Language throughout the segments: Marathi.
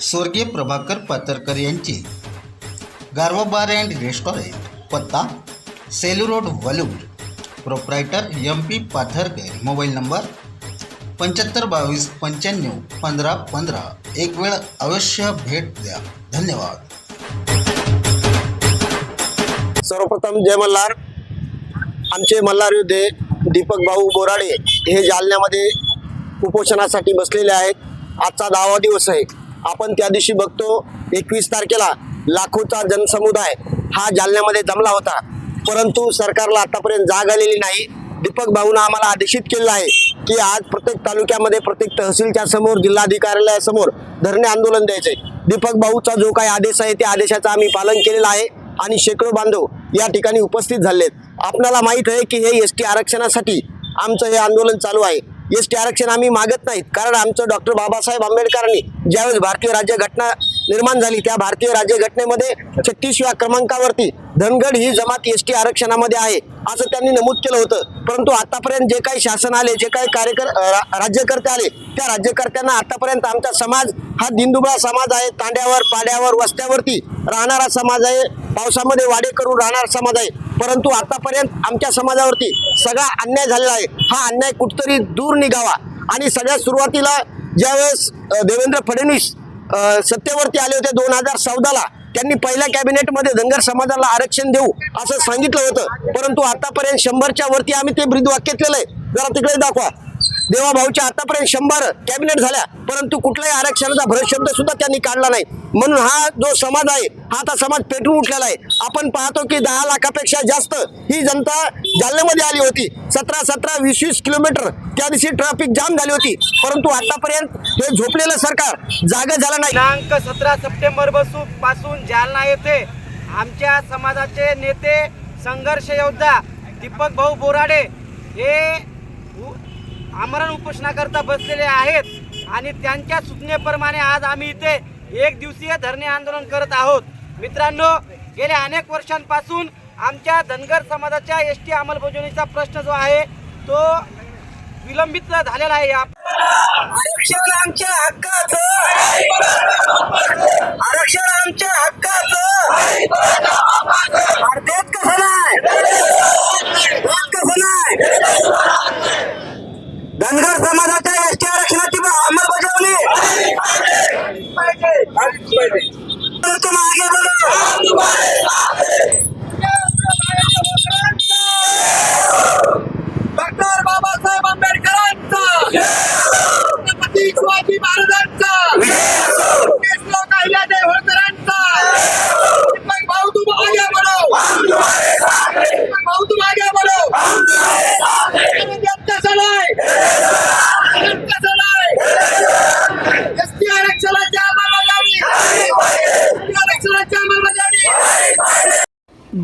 स्वर्गीय प्रभाकर पातरकर यांची. गारवा बार अँड रेस्टॉरंट पत्ता Selu road Valur. Proprietor M P Patharkar mobile number पंच्याहत्तर बावीस पंच्याण्णव पंधरा पंधरा. एक वेळ अवश्य भेट द्या. धन्यवाद. सर्वप्रथम जय मल्हार. आमचे मल्हार योद्धे दीपक भाऊ बोराडे हे जालन्यामध्ये उपोषणासाठी बसलेले आहेत. आजचा दहावा दिवस आहे. आपण त्या दिवशी बघतो एकवीस तारखेला लाखोचा जनसमुदाय हा जालन्यामध्ये जमला होता. परंतु सरकारला आतापर्यंत जाग आलेली नाही. दीपक भाऊनं आम्हाला आदेशित केलेलं आहे की आज प्रत्येक तालुक्यामध्ये प्रत्येक तहसीलच्या समोर जिल्हाधिकाऱ्यालयासमोर धरणे आंदोलन द्यायचे. दीपक भाऊचा जो काही आदेश आहे त्या आदेशाचं आम्ही पालन केलेलं आहे आणि शेकडो बांधव या ठिकाणी उपस्थित झालेत. आपल्याला माहीत आहे की हे एस टी आरक्षणासाठी आमचं हे आंदोलन चालू आहे. एस टी आरक्षण आम्ही मागत नाहीत. कारण आमचं डॉक्टर बाबासाहेब आंबेडकरांनी ज्यावेळेस भारतीय राज्यघटना निर्माण झाली त्या भारतीय राज्यघटनेमध्ये छत्तीसव्या क्रमांकावरती धनगड ही जमात एस टी आरक्षणामध्ये आहे असं त्यांनी नमूद केलं होतं. परंतु आतापर्यंत जे काही शासन आले जे काही कार्यकर रा- राज्यकर्ते आले त्या राज्यकर्त्यांना आतापर्यंत आमचा समाज हा दिनदुबळा समाज आहे. तांड्यावर पाड्यावर वस्त्यावरती राहणारा समाज आहे. पावसामध्ये वाडे करून राहणार समाज आहे परंतु आतापर्यंत आमच्या समाजावरती सगळा अन्याय झालेला आहे. हा अन्याय कुठतरी दूर निघावा. आणि सगळ्यात सुरुवातीला ज्यावेळेस देवेंद्र फडणवीस सत्तेवरती आले होते दोन हजार चौदाला त्यांनी पहिल्या कॅबिनेटमध्ये धनगर समाजाला आरक्षण देऊ असं सांगितलं होतं. परंतु आतापर्यंत शंभरच्या वरती आम्ही ते ब्रीदवाक्य आहे जरा तिकडे दाखवा. देवा भाऊच्या आतापर्यंत शंभर कॅबिनेट झाल्या परंतु कुठल्याही आरक्षणाचा भरशब्द सुद्धा त्यांनी काढला नाही. म्हणून हा जो समाज आहे हा आता समाज पेटून उठलेला आहे. आपण पाहतो की दहा लाखापेक्षा जास्त ही जनता जालन्यामध्ये आली होती. सतरा सतरा वीस वीस किलोमीटर त्या दिवशी ट्रॅफिक जाम झाली होती. परंतु आतापर्यंत हे झोपलेलं सरकार जागा झाला नाही. दिनांक सतरा सप्टेंबरपासून पासून जालना येथे आमच्या समाजाचे नेते संघर्ष योद्धा दीपक भाऊ बोराडे हे आमरण उपोषणाकरता बसलेले आहेत आणि त्यांच्या सूचनेप्रमाणे आज आम्ही इथे एक दिवसीय धरणे आंदोलन करत आहोत. मित्रांनो गेल्या अनेक वर्षांपासून आमच्या धनगर समाजाच्या एस टी अंमलबजावणीचा प्रश्न जो आहे तो विलंबित झालेला आहे. या आरक्षण आमच्या हक्काचं Friday.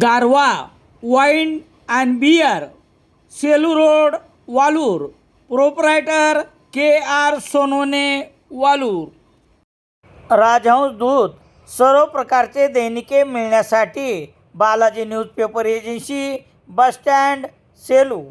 Garva wine and beer Selu road Valur. Proprietor K R Sonone Valur. Rajhans दूध सर्व प्रकारचे दैनिके मिळण्यासाठी Balaji newspaper agency bus stand Selu.